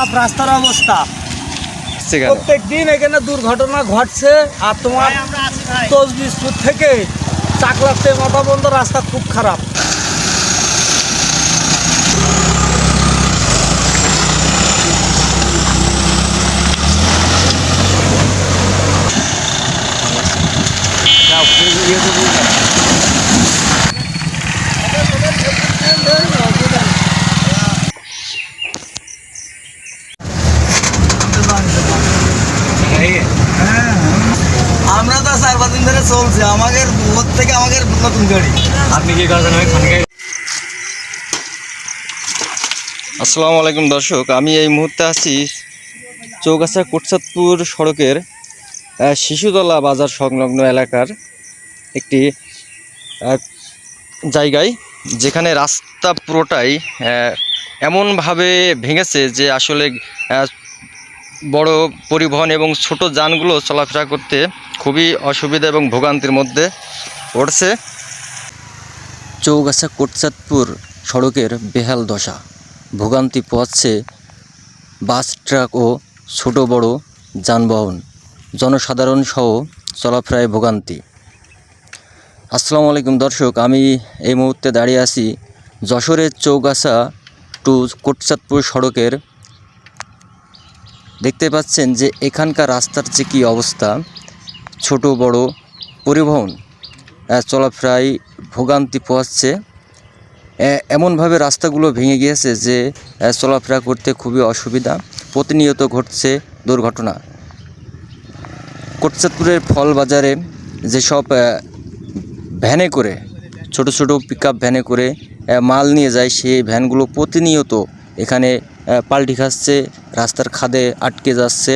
খারাপ রাস্তার অবস্থা। প্রত্যেক দিন এখানে দুর্ঘটনা ঘটছে আর তোমার তসবিসপুর থেকে চাকলাতে মাথা বন্ধ রাস্তা খুব খারাপ তো চার পাঁচ দিন ধরে চলছে আমাদের ভোর থেকে আমাদের নতুন গাড়ি। আপনি কি করবেন ওই আসসালামু আলাইকুম দর্শক, আমি এই মুহূর্তে আছি চৌগাছা কোটসাদপুর সড়কের শিশুতলা বাজার সংলগ্ন এলাকার একটি জায়গায়, যেখানে রাস্তা পুরোটাই এমনভাবে ভেঙেছে যে আসলে বড় পরিবহন এবং ছোট যানগুলো চলাফেরা করতে খুবই অসুবিধা এবং ভোগান্তির মধ্যে পড়ছে। চৌগাছা কোটচাঁদপুর সড়কের বেহাল দশা। ভোগান্তি পোয়াচ্ছে বাস, ট্রাক ও ছোট বড় যানবাহন। জনসাধারণ সহ চলাফেরায় ভোগান্তি। আসসালামু আলাইকুম দর্শক, আমি এই মুহূর্তে দাঁড়িয়ে আছি যশোরের চৌগাছা টু কোটচাঁদপুর সড়কের। দেখতে পাচ্ছেন যে এখানকার রাস্তার যে কী অবস্থা ছোট বড় পরিবহন চলাফেরায় ভোগান্তি পোহাচ্ছে। এমনভাবে রাস্তাগুলো ভেঙে গিয়েছে যে চলাফেরা করতে খুবই অসুবিধা। প্রতিনিয়ত ঘটছে দুর্ঘটনা। কোটচাঁদপুরের ফল বাজারে যেসব ভ্যানে করে, ছোট ছোট পিক ভ্যানে করে মাল নিয়ে যায়, সেই ভ্যানগুলো প্রতিনিয়ত এখানে পাল্টি খাচ্ছে, রাস্তার খাদে আটকে যাচ্ছে।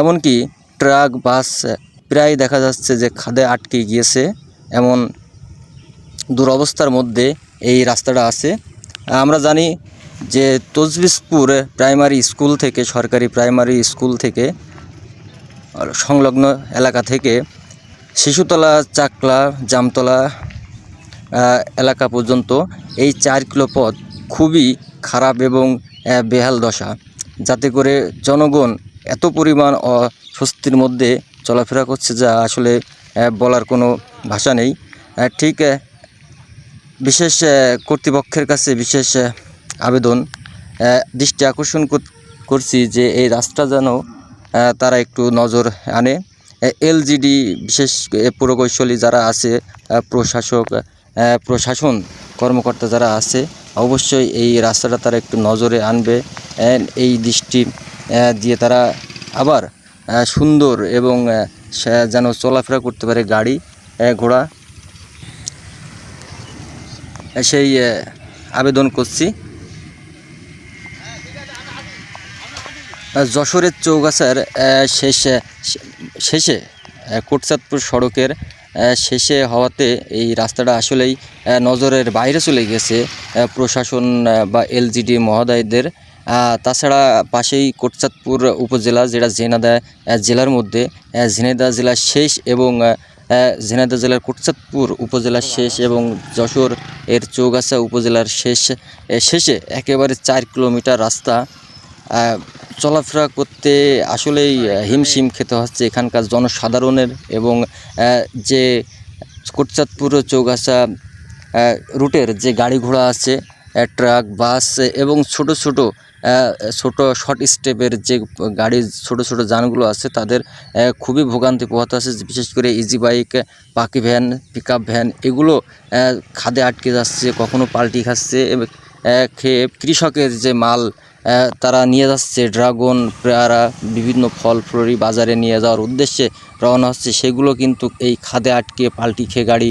এমনকি ট্রাক, বাস প্রায় দেখা যাচ্ছে যে খাদে আটকে গিয়েছে এমন দুরবস্থার মধ্যে এই রাস্তাটা আছে। আমরা জানি যে তজবিসপুর প্রাইমারি স্কুল থেকে, সরকারি প্রাইমারি স্কুল থেকে, সংলগ্ন এলাকা থেকে শিশুতলা, চাকলা, জামতলা এলাকা পর্যন্ত এই চার কিলো পথ খুবই খারাপ এবং বেহাল দশা। যাতে করে জনগণ এত পরিমাণ অস্বস্তির মধ্যে চলাফেরা করছে যা আসলে বলার কোনো ভাষা নেই। ঠিক বিশেষ কর্তৃপক্ষের কাছে বিশেষ আবেদন দৃষ্টি আকর্ষণ কর- করছি যে এই রাস্তা যেন তারা একটু নজর আনে। এলজিডি বিশেষ পুরকৌশলী যারা আছে প্রশাসক প্রশাসন কর্মকর্তা যারা আছে, অবশ্যই এই রাস্তাটা তারা একটু নজরে আনবে। এই দৃষ্টি দিয়ে তারা আবার সুন্দর এবং যেন চলাফেরা করতে পারে গাড়ি ঘোড়া। সেই আবেদন করছি। যশোরের চৌগাছার শেষ, শেষে কোটচাঁদপুর সড়কের শেষে হওয়াতে এই রাস্তাটা আসলেই নজরের বাইরে চলে গেছে প্রশাসন বা এলজিডি মহোদয়দের। তাছাড়া পাশেই কোটচাঁদপুর উপজেলা যেটা আহ, জেলার মধ্যে ঝিনাইদহ জেলার শেষ এবং ঝিনাইদহ জেলার কোটচাঁদপুর উপজেলার শেষ এবং যশোর এর চৌগাছা উপজেলার শেষ শেষে একেবারে চার কিলোমিটার রাস্তা। চলাফেরা করতে আসলেই হিমশিম খেতে হচ্ছে এখানকার জনসাধারণের এবং যে কোটচাঁদপুর চৌগাছা রুটের যে গাড়ি ঘোড়া আছে ট্রাক বাস এবং ছোট ছোট ছোট শর্ট স্টেপের যে গাড়ি ছোট ছোট যানগুলো আছে তাদের খুবই ভোগান্তি পোহাতে আছে বিশেষ করে ইজি বাইক পাকি ভ্যান পিক ভ্যান এগুলো খাদে আটকে যাচ্ছে কখনো পাল্টি খাচ্ছে খেয়ে কৃষকের যে মাল তারা নিয়ে যাচ্ছে ড্রাগন পেয়ারা বিভিন্ন ফল ফ্লরি বাজারে নিয়ে যাওয়ার উদ্দেশ্যে রওনা হচ্ছে সেগুলো কিন্তু এই খাদে আটকে পাল্টি খেয়ে গাড়ি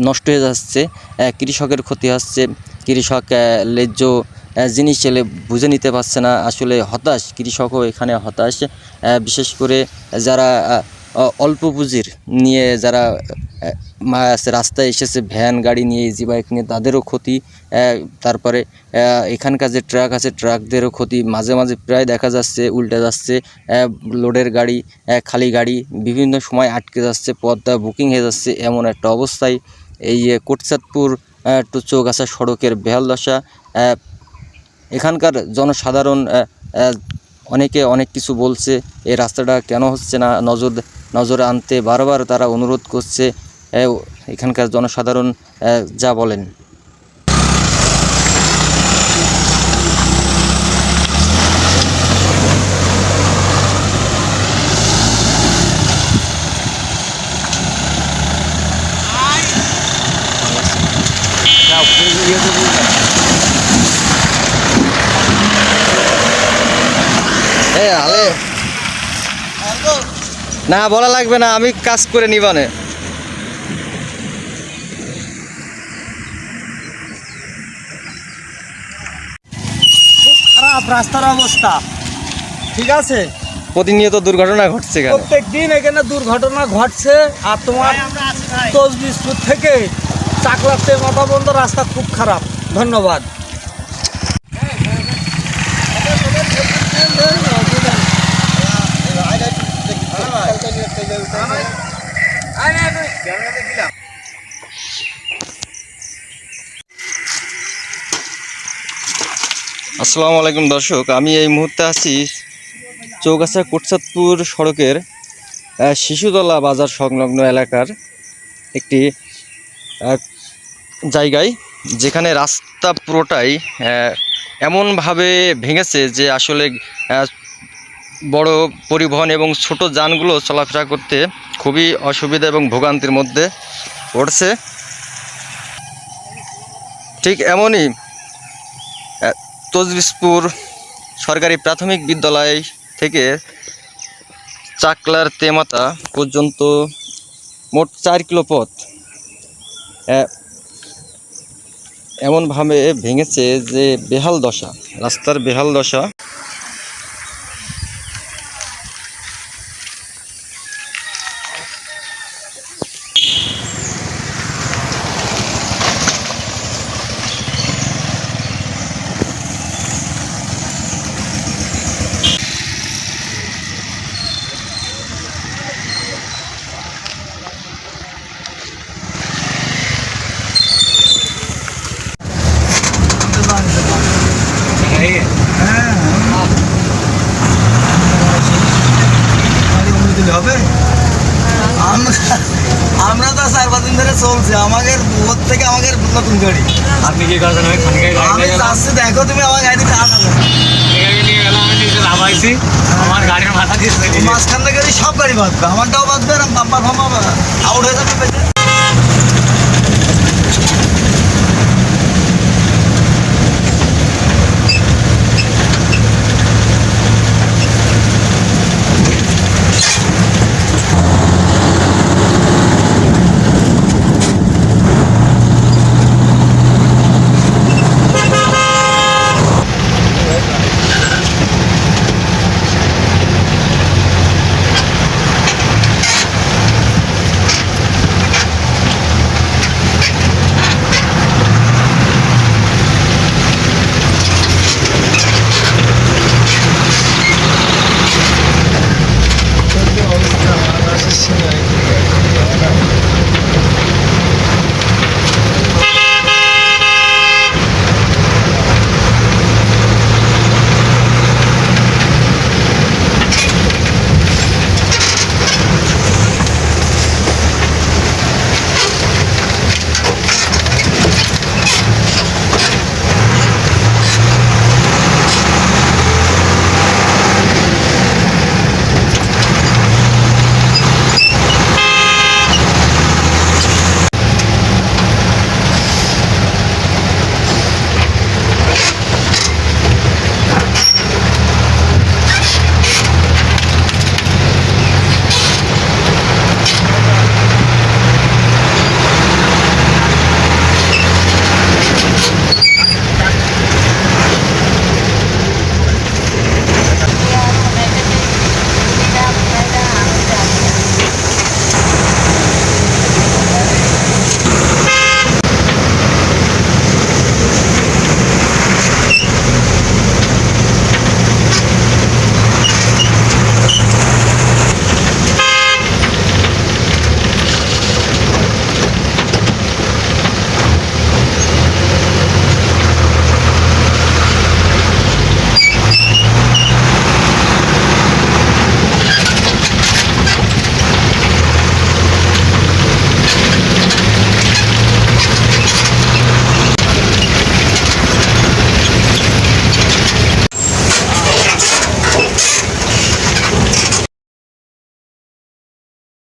নষ্ট হয়ে যাচ্ছে কৃষকের ক্ষতি হচ্ছে কৃষক আহ, জিনিস ছেলে বুঝে নিতে পারছে না, আসলে হতাশ, কৃষকও এখানে হতাশ। বিশেষ করে যারা অল্প পুঁজির নিয়ে যারা রাস্তায় এসেছে, ভ্যান, গাড়ি নিয়ে ইজি বাইক নিয়ে, তাদেরও ক্ষতি। তারপরে এখানকার যে ট্রাক আছে, ট্রাকদেরও ক্ষতি। মাঝে মাঝে প্রায় দেখা যাচ্ছে, উল্টে যাচ্ছে লোডের গাড়ি খালি গাড়ি বিভিন্ন সময় আটকে যাচ্ছে পথটা বুকিং হয়ে যাচ্ছে, এমন একটা অবস্থায়। এই কোটচাঁদপুর টু চৌগাছা সড়কের বেহাল দশা এখানকার জনসাধারণ অনেকে অনেক কিছু বলছে, এই রাস্তাটা কেন হচ্ছে না, নজর, নজরে আনতে বারবার তারা অনুরোধ করছে এখানকার জনসাধারণ যা বলেন হ্যাঁ আলে। না বলা লাগবে না আমি কাজ করে নিবানে খুব খারাপ রাস্তার অবস্থা। ঠিক আছে? প্রতিনিয়ত দুর্ঘটনা ঘটছে প্রত্যেক দিন এখানে দুর্ঘটনা ঘটছে আর তোমার থেকে চাকলাতে মাথা বন্ধ রাস্তা খুব খারাপ। ধন্যবাদ। আসসালামু আলাইকুম দর্শক, আমি এই মুহূর্তে আছি চৌগাছা কোটসাদপুর সড়কের শিশুতলা বাজার সংলগ্ন এলাকার একটি জায়গায়, যেখানে রাস্তা পুরোটাই এমনভাবে ভেঙেছে যে আসলে বড় পরিবহন এবং ছোট যানগুলো চলাফেরা করতে খুবই অসুবিধা এবং ভোগান্তির মধ্যে পড়ছে। ঠিক এমনই তজবিসপুর সরকারি প্রাথমিক বিদ্যালয় থেকে চাকলার তেমাতা পর্যন্ত মোট চার কিলো পথ। এমনভাবে ভেঙেছে যে বেহাল দশা, রাস্তার বেহাল দশা। আমরা তো চার পাঁচ দিন ধরে চলছে আমাদের ওর থেকে আমাদের নতুন গাড়ি আপনি কি করবেন আমি খানকে আমি চাচ্ছি দেখো তুমি আমার আমি নিজে নামাইছি আমার গাড়ির মাথা দিয়ে মাঝখান থেকে সব গাড়ি বাঁধবে আমারটাও বাঁধবে আর বাম্পার ফাম্পা আউট হয়ে যাবে।